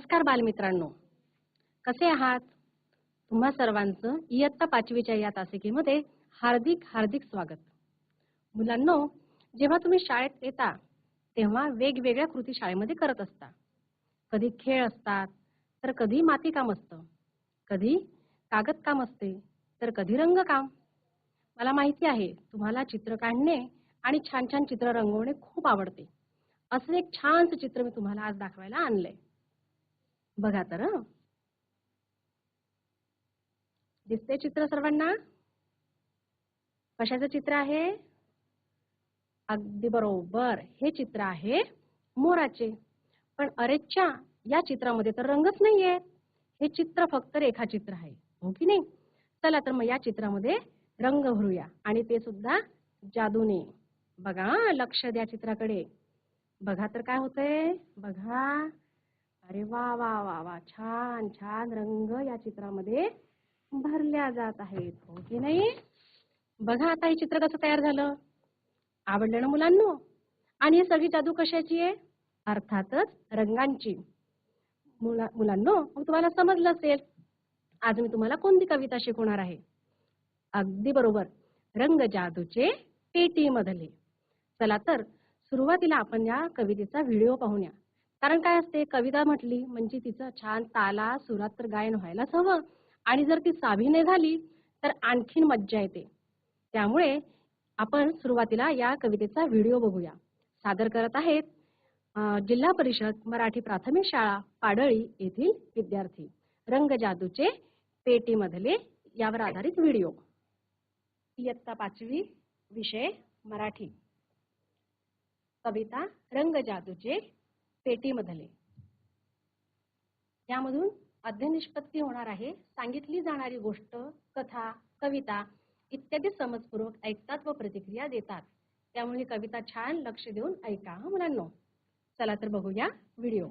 नमस्कार बालमित्रांनो. कसे आहात? तुम्हा सर्वांचं इयत्ता पाचवीच्या या तासिकेमध्ये हार्दिक हार्दिक स्वागत. मुलांनो जेव्हा तुम्ही शाळेत येता तेव्हा वेगवेगळ्या कृती शाळेमध्ये करत असता. कधी खेळ असतात तर कधी माती काम असतं. कधी कागद काम असते तर कधी रंगकाम. मला माहिती आहे तुम्हाला चित्र काढणे आणि छान छान चित्र रंगवणे खूप आवडते. असं एक छानसं चित्र मी तुम्हाला आज दाखवायला आणलंय. बघा तर दिसते चित्र सर्वांना? कशाचं चित्र आहे? अगदी बरोबर. हे चित्र आहे मोराचे. पण अरेच्या या चित्रामध्ये तर रंगच नाहीये. हे चित्र फक्त रेखाचित्र आहे. हो की नाही? चला तर मग या चित्रामध्ये रंग भरूया. आणि ते सुद्धा जादूने. बघा लक्ष द्या चित्राकडे. बघा तर काय होतंय? बघा. अरे वा वा वा वा. छान छान रंग या चित्रामध्ये भरल्या जात आहेत. हो की नाही? बघा आता हे चित्र कसं तयार झालं. आवडलं ना मुलांनो? आणि ही सगळी जादू कशाची आहे? अर्थातच रंगांची. मुला मुलांनो मग तुम्हाला समजलं असेल आज मी तुम्हाला कोणती कविता शिकवणार आहे? अगदी बरोबर. रंग जादूचे पेटी मधले चला तर सुरुवातीला आपण या कवितेचा व्हिडिओ पाहूया कारण काय असते? कविता म्हटली म्हणजे तिचं छान ताला सुरात तर गायन व्हायलाच हवं. आणि जर ती साभिनय झाली तर आणखीन मज्जा येते. त्यामुळे आपण सुरुवातीला या कवितेचा व्हिडिओ बघूया. सादर करत आहेत जिल्हा परिषद मराठी प्राथमिक शाळा पाडळी येथील विद्यार्थी. रंग जादूचे पेटीमधले यावर आधारित व्हिडिओ. इयत्ता पाचवी विषय मराठी. कविता रंग जादूचे पेटीमधले. यामधून अध्यनिष्पत्ती होणार आहे. सांगितली जाणारी गोष्ट कथा कविता इत्यादी समजपूर्वक ऐकतात व प्रतिक्रिया देतात. त्यामुळे कविता छान लक्ष देऊन ऐका हं मुलांनो. चला तर बघूया व्हिडिओ.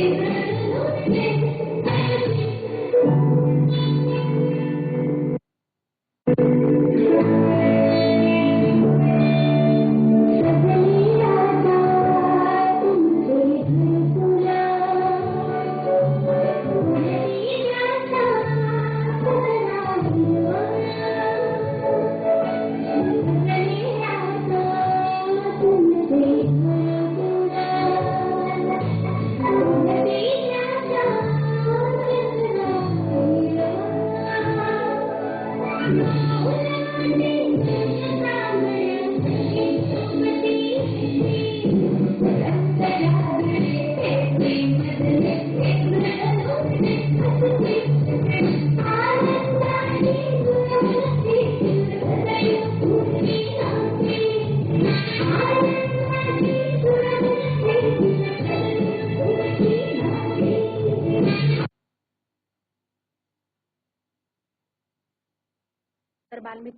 Jesus.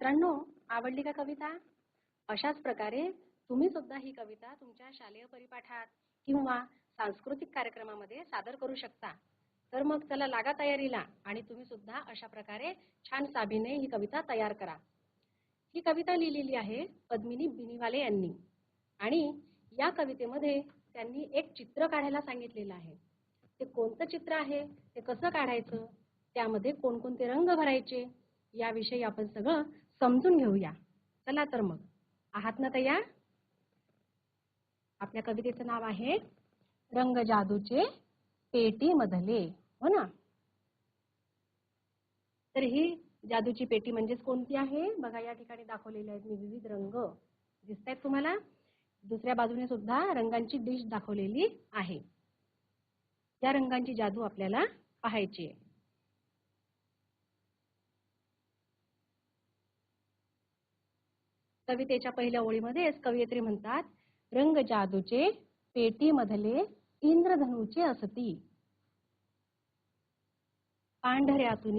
मित्रांनो आवडली का कविता? अशाच प्रकारे तुम्ही सुद्धा ही कविता तुमच्या शालेय परिपाठात किंवा सांस्कृतिक कार्यक्रमामध्ये सादर करू शकता. तर मग चला लागा तयारीला आणि तुम्ही सुद्धा अशा प्रकारे छान साबीने ही कविता तयार करा. ही कविता लिहिलेली आहे पद्मिनी बिनीवाले यांनी आणि या कवितेमध्ये त्यांनी एक चित्र काढायला सांगितलेलं आहे. ते कोणतं चित्र आहे? ते कसं काढायचं? त्यामध्ये कोणकोणते रंग भरायचे? याविषयी आपण सगळं समजून घेऊया. चला तर मग. आहात ना तयार आपल्या कवितेचं नाव आहे रंग जादूचे पेटी मधले. हो ना? तर ही जादूची पेटी म्हणजेच कोणती आहे? बघा या ठिकाणी दाखवलेले आहेत मी विविध रंग. दिसत आहेत तुम्हाला? दुसऱ्या बाजूने सुद्धा रंगांची डिश दाखवलेली आहे. या रंगांची जादू आपल्याला पाहायची आहे. कवितेच्या पहिल्या ओळीमध्येच कवयित्री म्हणतात रंग जादूचे पेटीमधले इंद्रधनुचे असती. पांढऱ्यातून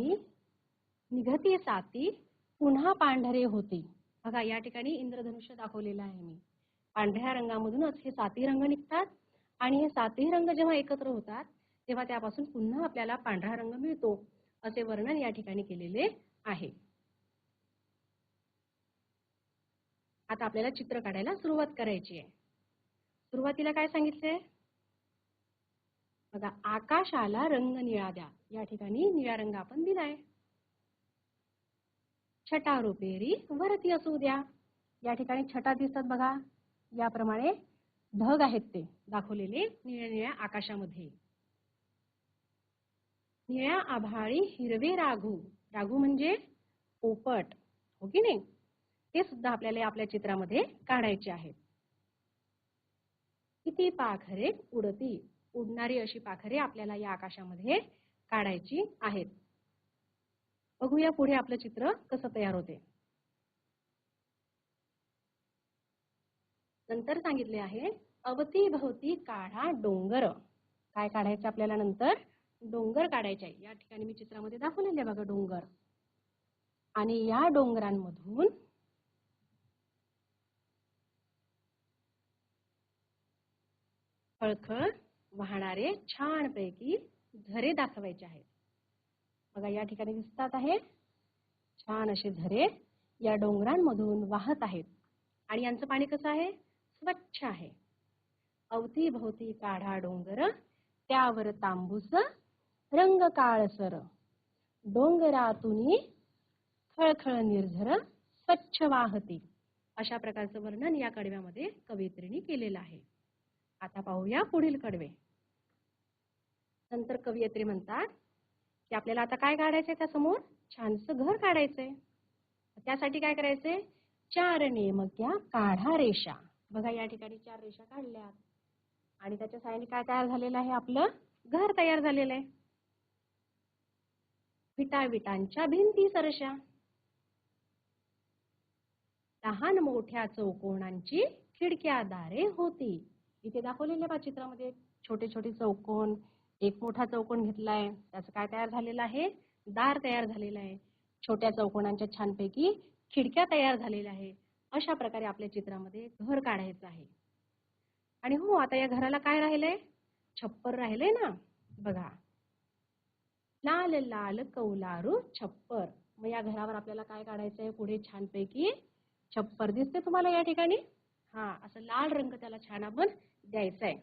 निघती साती पुन्हा पांढरे होते. बघा या ठिकाणी इंद्रधनुष्य दाखवलेलं आहे मी. पांढऱ्या रंगामधूनच हे साती रंग निघतात आणि हे सातही रंग जेव्हा एकत्र होतात तेव्हा त्यापासून पुन्हा आपल्याला पांढरा रंग मिळतो असे वर्णन या ठिकाणी केलेले आहे. आता आपल्याला चित्र काढायला सुरुवात करायची आहे. सुरुवातीला काय सांगितले? बघा आकाशाला रंग निळा द्या. या ठिकाणी निळा रंग आपण दिलाय. छटा रुपेरी वरती असू द्या. या ठिकाणी छटा दिसतात बघा. याप्रमाणे ढग आहेत ते दाखवलेले निळ्या निळ्या आकाशामध्ये. निळ्या आभाळी हिरवे राघू. राघू म्हणजे पोपट हो की नाही? ते सुद्धा आपल्याला आपल्या चित्रामध्ये काढायचे आहेत. किती पाखरे उडती उडणारी अशी पाखरे आपल्याला या आकाशामध्ये काढायची आहेत. बघूया पुढे आपलं चित्र कसं तयार होते. नंतर सांगितले आहे अवतीभवती काढा डोंगर. काय काढायचं आपल्याला नंतर? डोंगर काढायचे आहे. या ठिकाणी मी चित्रामध्ये दाखवलेले बघा डोंगर. आणि या डोंगरांमधून खळखळ वाहणारे छानपैकी झरे दाखवायचे आहेत. बघा या ठिकाणी दिसतात आहे. छान असे झरे या डोंगरांमधून वाहत आहेत. आणि यांचं पाणी कसं आहे? स्वच्छ आहे. अवतीभोवती काढा डोंगर त्यावर तांबूस रंग काळसर डोंगरातून खळखळ निर्झर स्वच्छ वाहती अशा प्रकारचं वर्णन या कडव्यामध्ये कवयित्रीने केलेलं आहे. आता पाहूया पुढील कडवे. नंतर कवयित्री म्हणतात की आपल्याला आता काय काढायचंय त्यासमोर? छानसं घर काढायचंय. त्यासाठी काय करायचंय? चार नेमक्या काढा रेषा. बघा या ठिकाणी चार रेषा काढल्यात. आणि त्याच्या साहाय्याने काय तयार झालेलं आहे? आपलं घर तयार झालेलं आहे. विटा विटांच्या भिंती सरशा. लहान मोठ्या चौकोनांची खिडक्या दारे होती. इथे दाखवलेल्या बा चित्रामध्ये छोटे छोटे चौकोन एक मोठा चौकोन घेतलाय. त्याचं काय तयार झालेलं आहे? दार तयार झालेलं आहे. छोट्या चौकोनांच्या छानपैकी खिडक्या तयार झालेल्या आहे अशा प्रकारे आपल्या चित्रामध्ये घर काढायचं आहे. आणि हो आता या घराला काय राहिलंय? छप्पर राहिलंय ना? बघा. लाल लाल कौलारू छप्पर. मग या घरावर आपल्याला काय काढायचंय? पुढे छानपैकी छप्पर दिसते तुम्हाला या ठिकाणी? हा असं लाल रंग त्याला छान आपण द्यायचं आहे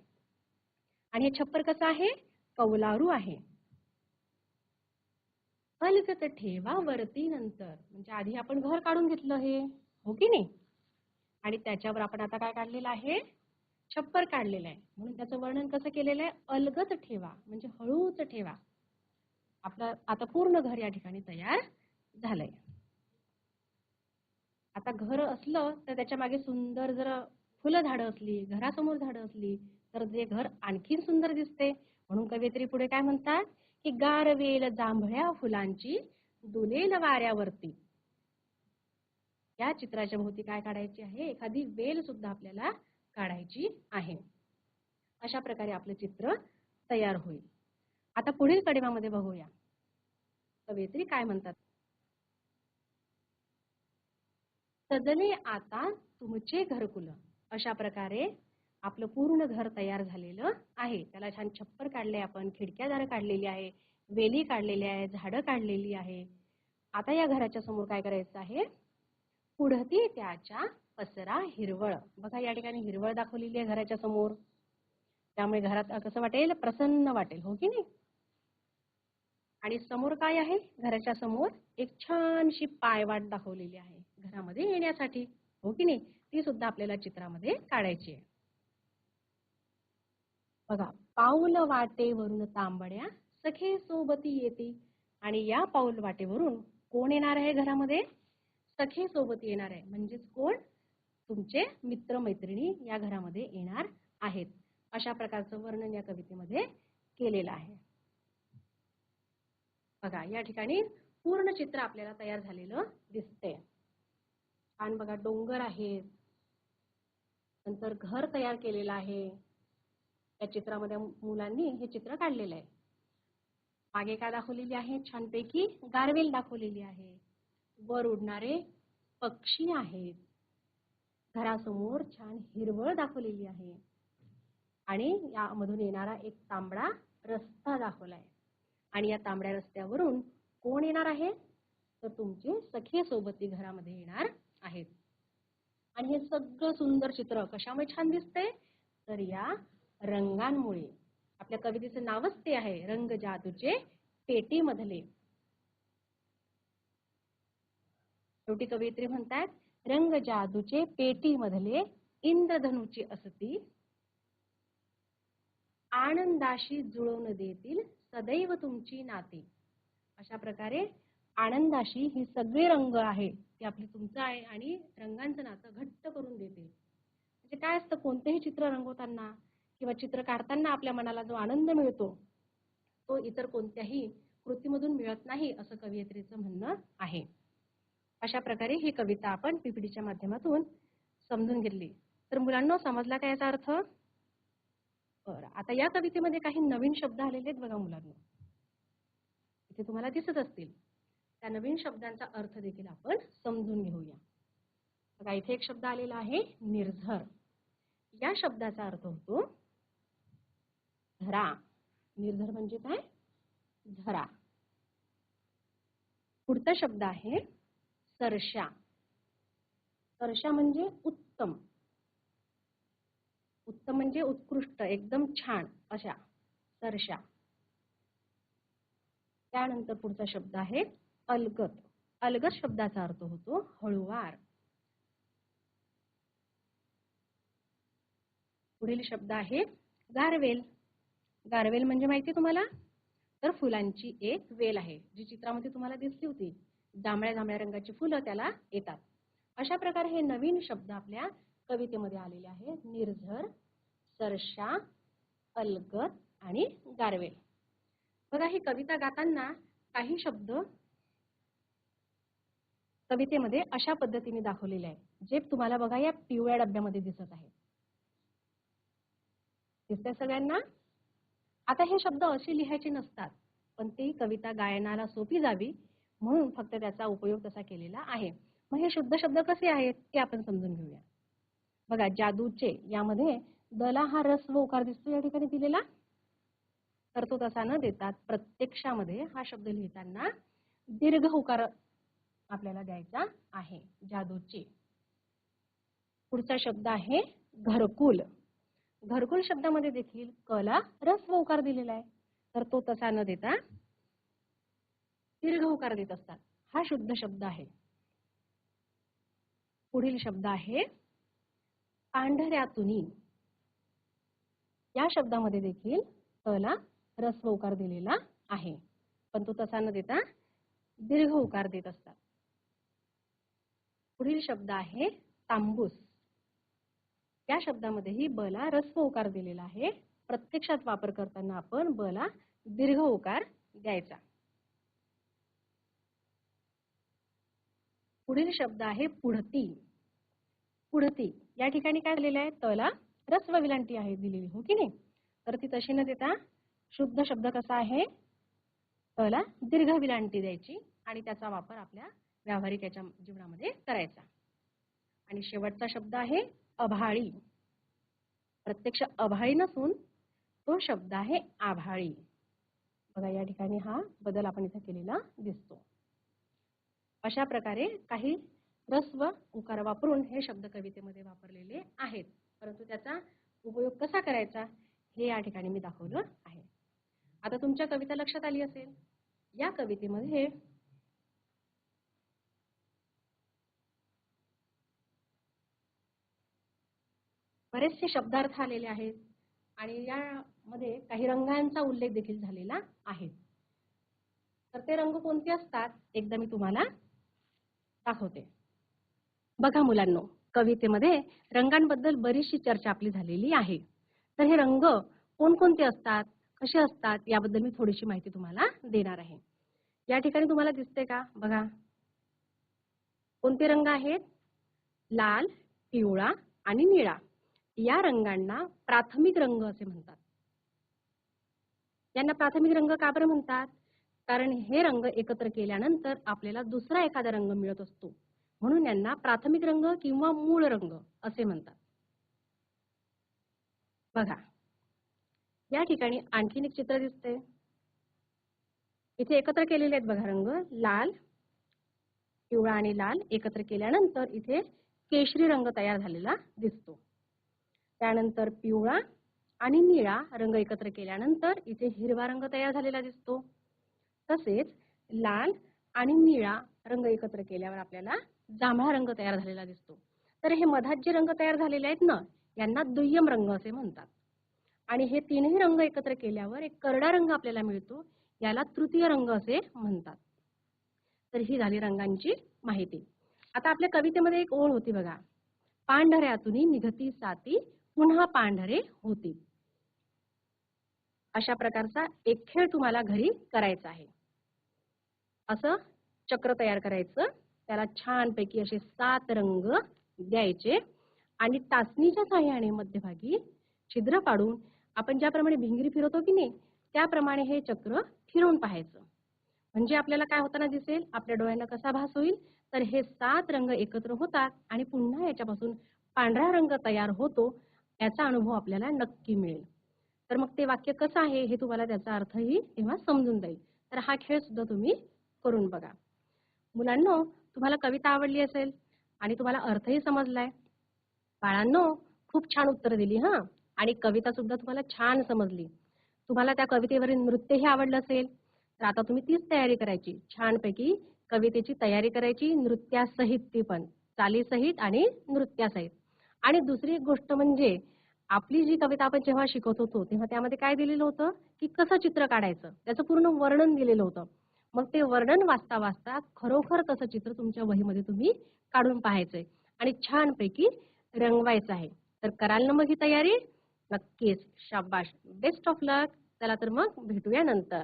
आणि हे छप्पर कसं आहे? कौलारू आहे. अलगत ठेवा वरती नंतर. म्हणजे आधी आपण घर काढून घेतलं हे. हो की नाही? आणि त्याच्यावर आपण आता काय काढलेलं आहे? छप्पर काढलेलं आहे. म्हणून त्याचं वर्णन कसं केलेलं आहे? अलगत ठेवा. म्हणजे हळूच ठेवा. आपलं आता पूर्ण घर या ठिकाणी तयार झालंय. आता घर असलं तर त्याच्यामागे सुंदर जर फुलं झाडं असली घरासमोर झाडं असली तर ते घर आणखीन सुंदर दिसते. म्हणून कवयित्री पुढे काय म्हणतात? की गारवेल जांभळ्या फुलांची दुलेल वाऱ्यावरती. या चित्राच्या भोवती काय काढायची आहे? एखादी वेल सुद्धा आपल्याला काढायची आहे. अशा प्रकारे आपलं चित्र तयार होईल. आता पुढील कडेमामध्ये बघूया. कवयित्री काय म्हणतात? सजले आता तुमचे घरकुल. अशा प्रकारे आपलं पूर्ण घर तयार झालेलं आहे. त्याला छान छप्पर काढले आपण खिडक्या दारं काढलेली आहे वेली काढलेली आहे झाडं काढलेली आहे. आता या घराच्या समोर काय करायचं आहे? पुढती त्याच्या पसरा हिरवळ. बघा या ठिकाणी हिरवळ दाखवलेली आहे घराच्या समोर. त्यामुळे घरात कसं वाटेल? प्रसन्न वाटेल हो की नाही? आणि समोर काय आहे? घराच्या समोर एक छानशी पायवाट दाखवलेली आहे घरामध्ये येण्यासाठी हो की नाही? ती सुद्धा आपल्याला चित्रामध्ये काढायची आहे. बघा पाऊल वाटेवरून तांबड्या सखे सोबती येते आणि या पाऊल वाटेवरून कोण येणार आहे घरामध्ये? सखे सोबत येणार आहे. म्हणजेच कोण? तुमचे मित्र मैत्रिणी या घरामध्ये येणार आहेत. अशा प्रकारचं वर्णन या कवितेमध्ये केलेलं आहे. बघा या ठिकाणी पूर्ण चित्र आपल्याला तयार झालेलं दिसते छान बघा डोंगर आहेत नंतर घर तयार केलेलं आहे. या चित्रामध्ये मुलांनी हे चित्र काढलेलं आहे. मागे काय दाखवलेली आहे? छानपैकी गारवेल दाखवलेली आहे. वर उडणारे पक्षी आहेत. घरासमोर छान हिरवळ दाखवलेली आहे. आणि यामधून येणारा एक तांबडा रस्ता दाखवलाय. आणि या तांबड्या रस्त्यावरून कोण येणार आहे? तर तुमचे सखे सोबती घरामध्ये येणार आहेत. आणि हे सगळं सुंदर चित्र कशामुळे छान दिसते तर या रंगांमुळे. आपल्या कवितेचं नावच ते आहे रंग जादूचे पेटीमधले शेवटी कवयित्री म्हणतात रंग जादूचे पेटी मधले इंद्रधनुची असती. आनंदाशी जुळवून देतील सदैव तुमची नाती. अशा प्रकारे आनंदाशी ही सगळे रंग आहे ते आपली तुमचं आहे आणि रंगांचं नातं घट्ट करून देते. म्हणजे काय असतं कोणतेही चित्र रंगवताना किंवा चित्र काढताना आपल्या मनाला जो आनंद मिळतो तो इतर कोणत्याही कृतीमधून मिळत नाही असं कवयित्रीचं म्हणणं आहे. अशा प्रकारे ही कविता आपण पीपीडीच्या माध्यमातून समजून घेतली. तर मुलांना समजला काय याचा अर्थ? बरं आता या कवितेमध्ये काही नवीन शब्द आलेले आहेत बघा मुलांना. इथे तुम्हाला दिसत असतील. त्या नवीन शब्दांचा अर्थ देखील आपण समजून घेऊया. बघा इथे एक शब्द आलेला आहे निर्झर. या शब्दाचा अर्थ होतो धरा निर्झर म्हणजे काय? धरा पुढचा शब्द आहे सरशा. सरशा म्हणजे उत्तम. उत्तम म्हणजे उत्कृष्ट एकदम छान अशा सरशा. त्यानंतर पुढचा शब्द आहे अलगत अलगत शब्दाचा अर्थ होतो हळुवार. पुढील शब्द आहे गारवेल. गारवेल म्हणजे माहिती तुम्हाला? तर फुलांची एक वेल आहे जी चित्रामध्ये तुम्हाला दिसली होती. जांभळ्या जांभळ्या रंगाची फुलं त्याला येतात. अशा प्रकारे हे नवीन शब्द आपल्या कवितेमध्ये आलेले आहेत. निर्झर सरशा अलगत आणि गारवेल. बघा ही कविता गाताना काही शब्द कवितेमध्ये अशा पद्धतीने दाखवलेले आहे जे तुम्हाला बघा या पिवळ्या डब्यामध्ये दिसत आहे. दिसतंय सगळ्यांना? आता हे शब्द असे लिहायचे नसतात पण ती कविता गायनाला सोपी जावी म्हणून फक्त त्याचा उपयोग तसा केलेला आहे. मग हे शुद्ध शब्द कसे आहेत ते आपण समजून घेऊया. बघा जादूचे यामध्ये दला हा रस व उकार दिसतो या ठिकाणी दिलेला. तर तो तसा न देतात प्रत्यक्षामध्ये हा शब्द लिहिताना दीर्घ उकार आपल्याला द्यायचा आहे. जादूचे. पुढचा शब्द आहे घरकुल. घरकुल शब्दामध्ये देखील कला रस उकार दिलेला आहे. तर तो तसा न देता दीर्घ उकार देत असतात. हा शुद्ध शब्द आहे. पुढील शब्द आहे पांढऱ्यातुनी. या शब्दामध्ये देखील कला रस उकार दिलेला आहे. पण तो तसा न देता दीर्घ उकार देत असतात. पुढील शब्द आहे तांबूस. या शब्दामध्येही बला रस्व उकार दिलेला आहे. प्रत्यक्षात वापर करताना आपण बला दीर्घ उकार द्यायचा. पुढील शब्द आहे पुढती. पुढती. या ठिकाणी काय दिलेलं आहे? तला रस्व विलांटी आहे दिलेली हो की नाही? तर ती तशी न देता शुद्ध शब्द कसा आहे? तला दीर्घ विलांटी द्यायची आणि त्याचा वापर आपल्या व्यावहारिक याच्या जीवनामध्ये करायचा. आणि शेवटचा शब्द आहे अभाळी. प्रत्यक्ष अभाळी नसून तो शब्द आहे आभाळी. बघा या ठिकाणी हा बदल आपण इथे केलेला दिसतो. अशा प्रकारे काही रस्व उकार वापरून हे शब्द कवितेमध्ये वापरलेले आहेत. परंतु त्याचा उपयोग कसा करायचा हे या ठिकाणी मी दाखवलं आहे. आता तुमच्या कविता लक्षात आली असेल. या कवितेमध्ये बरेचसे शब्दार्थ आलेले आहेत आणि यामध्ये काही रंगांचा उल्लेख देखील झालेला आहे. तर ते रंग कोणते असतात? एकदा मी तुम्हाला दाखवते. बघा मुलांनो कवितेमध्ये रंगांबद्दल बरीचशी चर्चा आपली झालेली आहे. तर हे रंग कोणकोणते असतात? कसे असतात? याबद्दल मी थोडीशी माहिती तुम्हाला देणार आहे. या ठिकाणी तुम्हाला दिसते का? बघा. कोणते रंग आहेत? लाल पिवळा आणि निळा. या रंगांना प्राथमिक रंग असे म्हणतात. यांना प्राथमिक रंग का बरं म्हणतात? कारण हे रंग एकत्र केल्यानंतर आपल्याला दुसरा एखादा रंग मिळत असतो. म्हणून यांना प्राथमिक रंग किंवा मूळ रंग असे म्हणतात. बघा. या ठिकाणी आणखीन एक चित्र दिसते इथे एकत्र केलेले आहेत बघा रंग. लाल पिवळा आणि लाल एकत्र केल्यानंतर इथे केशरी रंग तयार झालेला दिसतो. त्यानंतर पिवळा आणि निळा रंग एकत्र केल्यानंतर इथे हिरवा रंग तयार झालेला दिसतो. तसेच लाल आणि निळा रंग एकत्र केल्यावर आपल्याला जांभळा रंग तयार झालेला दिसतो. तर हे मधात जे रंग तयार झालेले आहेत ना यांना दुय्यम रंग असे म्हणतात. आणि हे तीनही रंग एकत्र केल्यावर एक करडा रंग आपल्याला मिळतो याला तृतीय रंग असे म्हणतात. तर ही झाली रंगांची माहिती. आता आपल्या कवितेमध्ये एक ओळ होती बघा. पांढऱ्यातून निघती साती पुन्हा पांढरे होती अशा प्रकारचा एक खेळ तुम्हाला घरी करायचा आहे. असं चक्र तयार करायचं. त्याला छानपैकी असे सात रंग द्यायचे आणि टाचणीच्या साह्याने मध्यभागी छिद्र पाडून आपण ज्याप्रमाणे भिंगरी फिरवतो की नाही त्याप्रमाणे हे चक्र फिरवून पाहायचं. म्हणजे आपल्याला काय होताना दिसेल आपल्या डोळ्यांना कसा भास होईल? तर हे सात रंग एकत्र होतात आणि पुन्हा याच्यापासून पांढरा रंग तयार होतो. याचा अनुभव आपल्याला नक्की मिळेल. तर मग ते वाक्य कसं आहे हे तुम्हाला त्याचा अर्थही तेव्हा समजून जाईल. तर हा खेळ सुद्धा तुम्ही करून बघा. मुलांनो तुम्हाला कविता आवडली असेल आणि तुम्हाला अर्थही समजलाय. बाळांनो खूप छान उत्तर दिली हा? आणि कविता सुद्धा तुम्हाला छान समजली. तुम्हाला त्या कवितेवरील नृत्यही आवडलं असेल तर आता तुम्ही तीच तयारी करायची. छानपैकी कवितेची तयारी करायची नृत्यासहित ती पण. चालीसहित आणि नृत्यासहित. आणि दुसरी एक गोष्ट म्हणजे आपली जी कविता आपण जेव्हा शिकत होतो तेव्हा त्यामध्ये काय दिलेलं होतं? की कसं चित्र काढायचं? त्याचं पूर्ण वर्णन दिलेलं होतं. मग ते वर्णन वाचता वाचता खरोखर तसं चित्र तुमच्या वहीमध्ये तुम्ही काढून पाहायचंय? आणि छानपैकी रंगवायचं आहे. तर कराल ना मग ही तयारी? नक्कीच. शाबाश. बेस्ट ऑफ लक चला तर मग भेटूया नंतर.